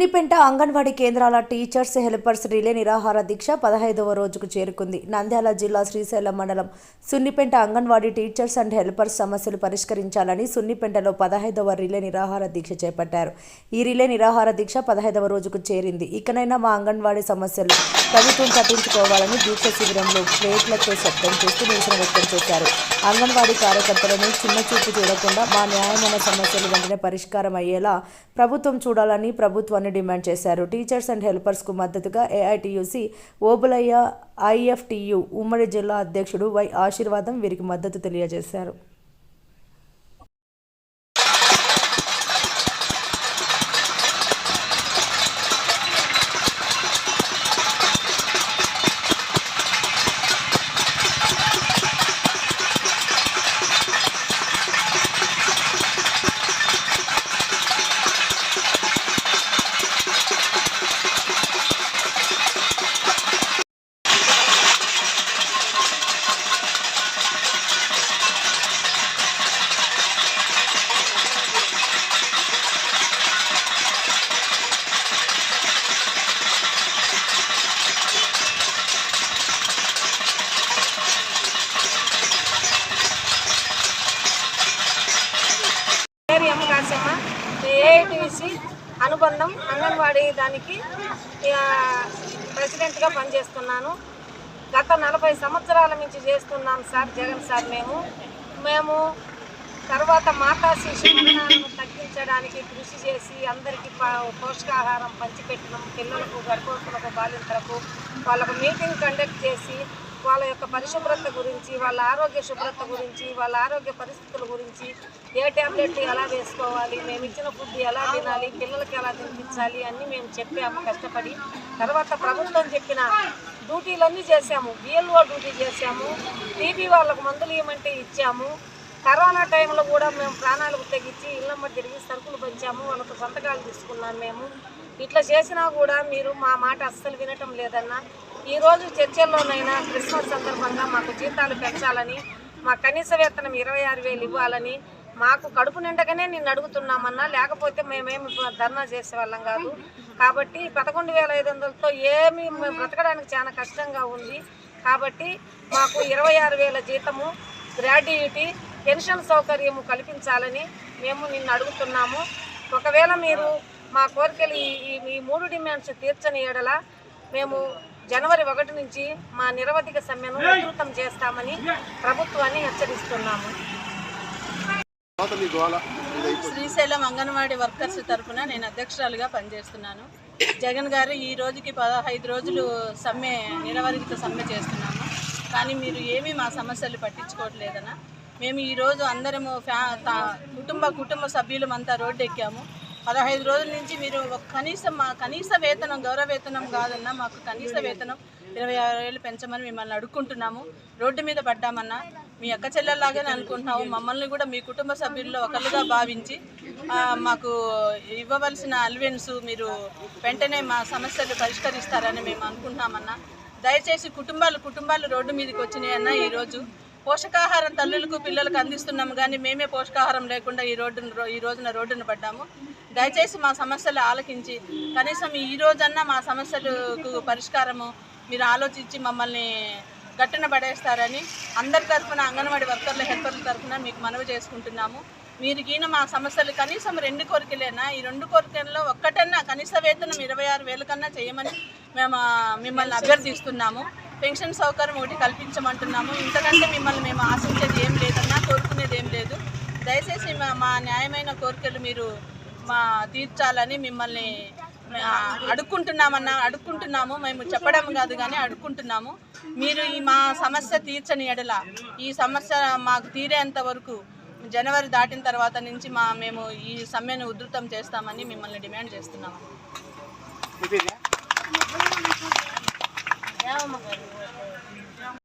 సున్నిపెంట అంగన్వాడీ కేంద్రాల teachers helpers relay నిరాహార దీక్ష పదహైదవ రోజుకు చేరుకుంది. నంద్యాల జిల్లా శ్రీశైలం మండలం Sunnipenta anganwadi teachers and helpers సమస్యలు పరిష్కరించాలని సున్నిపెంటలో పదహైదవ రిలే నిరాహార దీక్ష చేపట్టారు. ఈ రిలే నిరాహార దీక్ష పదహైదవ రోజుకు చేరింది. ఇకనైనా మా అంగన్వాడీ సమస్యలు ప్రభుత్వం పట్టించుకోవాలని దీక్ష శిబిరంలో ప్లేట్లతో శబ్దం చేస్తూ నిరసన వ్యక్తం చేశారు. అంగన్వాడీ కార్యకర్తలను చిన్న చూపు చూడకుండా మా న్యాయమైన సమస్యలు వెంటనే పరిష్కారం అయ్యేలా ప్రభుత్వం చూడాలని ప్రభుత్వాన్ని డిమాండ్ చేశారు. టీచర్స్ అండ్ హెల్పర్స్కు మద్దతుగా ఏఐటీయూసీ ఓబులయ్య ఐఎఫ్టియు ఉమ్మడి జిల్లా అధ్యక్షుడు వై ఆశీర్వాదం వీరికి మద్దతు తెలియజేశారు. అనుబంధం అంగన్వాడీ దానికి ప్రెసిడెంట్గా పనిచేస్తున్నాను. గత నలభై సంవత్సరాల నుంచి చేస్తున్నాం సార్ జగన్ సార్ మేము. మేము తర్వాత మాతా శిశు తగ్గించడానికి కృషి చేసి అందరికీ ప- పోషకాహారం పంచిపెట్టడం పిల్లలకు గర్భవతులకు బాలింతలకు వాళ్ళకు మీటింగ్ కండక్ట్ చేసి వాళ్ళ యొక్క పరిశుభ్రత గురించి వాళ్ళ ఆరోగ్య శుభ్రత గురించి వాళ్ళ ఆరోగ్య పరిస్థితుల గురించి ఏ ట్యాబ్లెట్ ఎలా వేసుకోవాలి మేము ఇచ్చిన ఫుడ్ ఎలా తినాలి పిల్లలకి ఎలా తినిపించాలి అన్నీ మేము చెప్పాము కష్టపడి. తర్వాత ప్రభుత్వం చెప్పిన డ్యూటీలన్నీ చేశాము బిఎల్ఓ డ్యూటీ చేశాము టీబీ వాళ్ళకు మందులు ఇవ్వమంటే ఇచ్చాము. కరోనా టైంలో కూడా మేము ప్రాణాలకు తెగించి ఇళ్ళమ్మ తిరిగి సరుకులు పంచాము వాళ్ళకు సంతకాలు తీసుకున్నాం మేము. ఇట్లా చేసినా కూడా మీరు మా మాట అస్సలు వినటం లేదన్న. ఈరోజు చర్చల్లోనైనా క్రిస్మస్ సందర్భంగా మాకు జీతాలు పెంచాలని మా కనీస వేతనం ఇరవై ఆరు వేలు ఇవ్వాలని మాకు కడుపు నిండగానే నిన్ను అడుగుతున్నామన్నా లేకపోతే మేమేమి ధర్నా చేసేవాళ్ళం కాదు. కాబట్టి పదకొండు వేల ఐదు వందలతో ఏమి మేము బ్రతకడానికి చాలా కష్టంగా ఉంది. కాబట్టి మాకు ఇరవై ఆరు వేల జీతము గ్రాడ్యుయేటీ పెన్షన్ సౌకర్యము కల్పించాలని మేము నిన్ను అడుగుతున్నాము. ఒకవేళ మీరు మా కోరికలు ఈ ఈ- మూడు డిమాండ్స్ తీర్చని ఏడల మేము జనవరి ఒకటి నుంచి మా నిరవధిక సమ్మెను విస్తృతం చేస్తామని ప్రభుత్వాన్ని హెచ్చరిస్తున్నాము. శ్రీశైలం అంగన్వాడీ వర్కర్స్ తరఫున నేను అధ్యక్షురాలుగా పనిచేస్తున్నాను. జగన్ గారు ఈ రోజుకి పదహైదు రోజులు సమ్మె నిరవధిక సమ్మె చేస్తున్నాము. కానీ మీరు ఏమీ మా సమస్యలు పట్టించుకోవట్లేదనా? మేము ఈరోజు అందరము ఫ్యా కుటుంబ కుటుంబ కుటుంబ సభ్యులమంతా రోడ్డు ఎక్కాము పదహైదు రోజుల నుంచి మీరు కనీసం మా కనీస వేతనం గౌరవ వేతనం కాదన్నా మాకు కనీస వేతనం ఇరవై ఆరు వేలు పెంచమని మిమ్మల్ని అడుక్కుంటున్నాము. రోడ్డు మీద పడ్డామన్నా మీ అక్క చెల్లెల్లాగానే అనుకుంటున్నాము. మమ్మల్ని కూడా మీ కుటుంబ సభ్యుల్లో ఒకరుగా భావించి మాకు ఇవ్వవలసిన అల్వెన్స్ మీరు వెంటనే మా సమస్యలు పరిష్కరిస్తారని మేము అనుకుంటున్నామన్నా. దయచేసి కుటుంబాలు కుటుంబాలు రోడ్డు మీదకి వచ్చినాయన్నా ఈరోజు పోషకాహారం తల్లులకు పిల్లలకు అందిస్తున్నాము కానీ మేమే పోషకాహారం లేకుండా ఈ రోడ్డును ఈ రోజున రోడ్డును పడ్డాము. దయచేసి మా సమస్యలు ఆలకించి కనీసం ఈ రోజన్నా మా సమస్యలకు పరిష్కారము మీరు ఆలోచించి మమ్మల్ని గట్టున పడేస్తారని అందరి తరఫున అంగన్వాడీ వర్కర్ల హెల్పర్ల తరఫున మీకు మనవి చేసుకుంటున్నాము. మీరు గీన మా సమస్యలు కనీసం రెండు కోరికలేనా? ఈ రెండు కోరికల్లో ఒక్కటన్నా కనీస వేతనం ఇరవై ఆరు వేల కన్నా చేయమని మేము మిమ్మల్ని అభ్యర్థిస్తున్నాము. పెన్షన్ సౌకర్యం ఒకటి కల్పించమంటున్నాము. ఇంతకంటే మిమ్మల్ని మేము ఆశించేది ఏం లేదన్నా కోరుకునేది ఏం లేదు. దయచేసి మా మా న్యాయమైన కోరికలు మీరు మా తీర్చాలని మిమ్మల్ని అడుక్కుంటున్నామన్నా అడుక్కుంటున్నాము. మేము చెప్పడం కాదు కానీ అడుక్కుంటున్నాము. మీరు ఈ మా సమస్య తీర్చని ఎడల ఈ సమస్య మాకు తీరేంత వరకు జనవరి దాటిన తర్వాత నుంచి మా మేము ఈ సమ్మెను ఉధృతం చేస్తామని మిమ్మల్ని డిమాండ్ చేస్తున్నాము. daw, magaling